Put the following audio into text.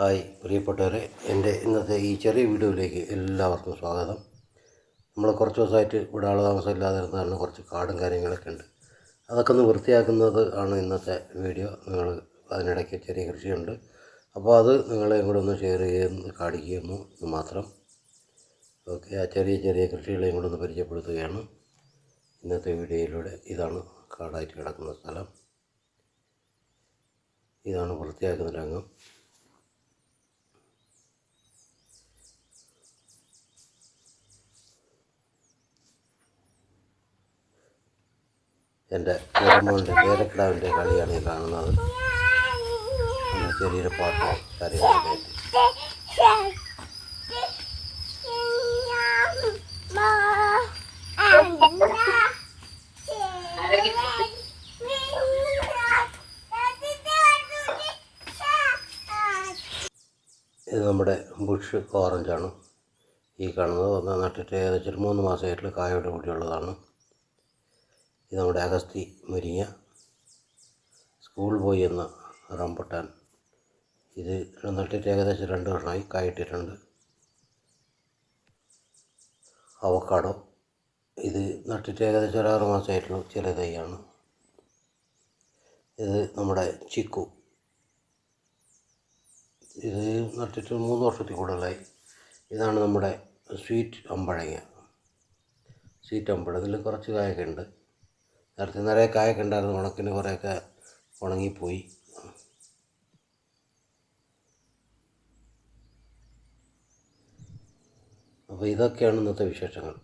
Hi പ്രിയപ്പെട്ടവരെ എന്റെ ഇന്നത്തെ ഈ ചെറിയ വീഡിയോയിലേക്ക് എല്ലാവർക്കും സ്വാഗതം. നമ്മൾ കുറച്ച് ദിവസമായിട്ട് ഇവിടെ ആൾ കാരണം കുറച്ച് കാടും കാര്യങ്ങളൊക്കെ ഉണ്ട്. അതൊക്കെ ഒന്ന് വൃത്തിയാക്കുന്നത് ആണ് ഇന്നത്തെ വീഡിയോ. നിങ്ങൾ അതിനിടയ്ക്ക് ചെറിയ കൃഷിയുണ്ട്. അപ്പോൾ അത് നിങ്ങളെയും കൂടെ ഒന്ന് ഷെയർ ചെയ്യുന്നു കാണിക്കുന്നു എന്ന് മാത്രം. ഓക്കെ ആ ചെറിയ ചെറിയ കൃഷികളെയും കൂടെ ഒന്ന് പരിചയപ്പെടുത്തുകയാണ്. ഇന്നത്തെ വീഡിയോയിലൂടെ ഇതാണ് കാടായിട്ട് കിടക്കുന്ന സ്ഥലം. ഇതാണ് വൃത്തിയാക്കുന്ന രംഗം. എന്റെ പേരമ്മളുടെ പേരക്കിടാവിന്റെ കളിയാണ് ഈ കാണുന്നത്. ചെറിയൊരു പാട്ട് കാര്യങ്ങളൊക്കെ ഇത് നമ്മുടെ ബുഷ് ഓറഞ്ചാണ് ഈ കാണുന്നത്. ഒന്ന് നട്ടിട്ട് ഏകദേശം മൂന്ന് മാസമായിട്ടുള്ള കായോട് കൂടിയുള്ളതാണ് ഇത് നമ്മുടെ അഗസ്തി മുരിങ്ങ സ്കൂൾ പോയി എന്ന റംബുട്ടാൻ ഇത് നട്ടിട്ട് ഏകദേശം രണ്ട് വർഷമായി കായിട്ടിട്ടുണ്ട്. അവക്കാടോ. ഇത് നട്ടിട്ട് ഏകദേശം ഒരു ആറ് മാസമായിട്ടുള്ള ചില തൈയാണ്. ഇത് നമ്മുടെ ചിക്കു. ഇത് നട്ടിട്ട് മൂന്ന് വർഷത്തിൽ കൂടുതലായി. ഇതാണ് നമ്മുടെ സ്വീറ്റ് അമ്പഴങ്ങ. സ്വീറ്റ് അമ്പഴ. ഇതിൽ കുറച്ച് കായൊക്കെ ഉണ്ട്. നേരത്തെ നിറയെ കായൊക്കെ ഉണ്ടായിരുന്നു ഉണക്കിന് കുറേയൊക്കെ ഉണങ്ങിപ്പോയി. അപ്പോൾ ഇതൊക്കെയാണ് ഇന്നത്തെ വിശേഷങ്ങൾ.